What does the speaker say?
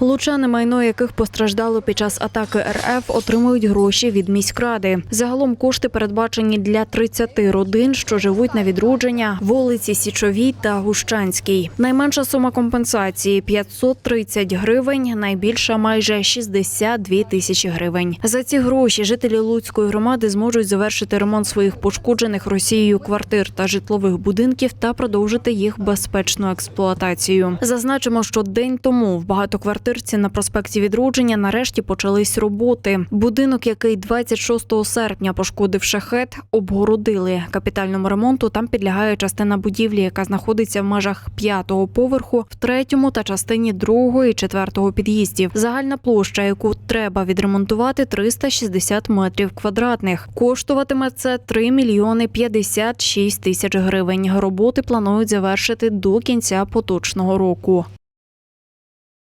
Лучани, майно яких постраждало під час атаки РФ, отримують гроші від міськради. Загалом кошти передбачені для 30 родин, що живуть на відродження вулиці Січовій та Гущанській. Найменша сума компенсації 530 гривень, найбільша майже 62 тисячі гривень. За ці гроші жителі Луцької громади зможуть завершити ремонт своїх пошкоджених Росією квартир та житлових будинків та продовжити їх безпечну експлуатацію. Зазначимо, що день тому в багатоквартирці на проспекті Відродження нарешті почались роботи. Будинок, який 26 серпня пошкодив шахет, обгородили. Капітальному ремонту там підлягає частина будівлі, яка знаходиться в межах п'ятого поверху, в третьому та частині другого і четвертого під'їздів. Загальна площа, яку треба відремонтувати, 360 метрів квадратних. Коштуватиме це 3 мільйони 56 тисяч гривень. Роботи планують завершити до кінця поточного року.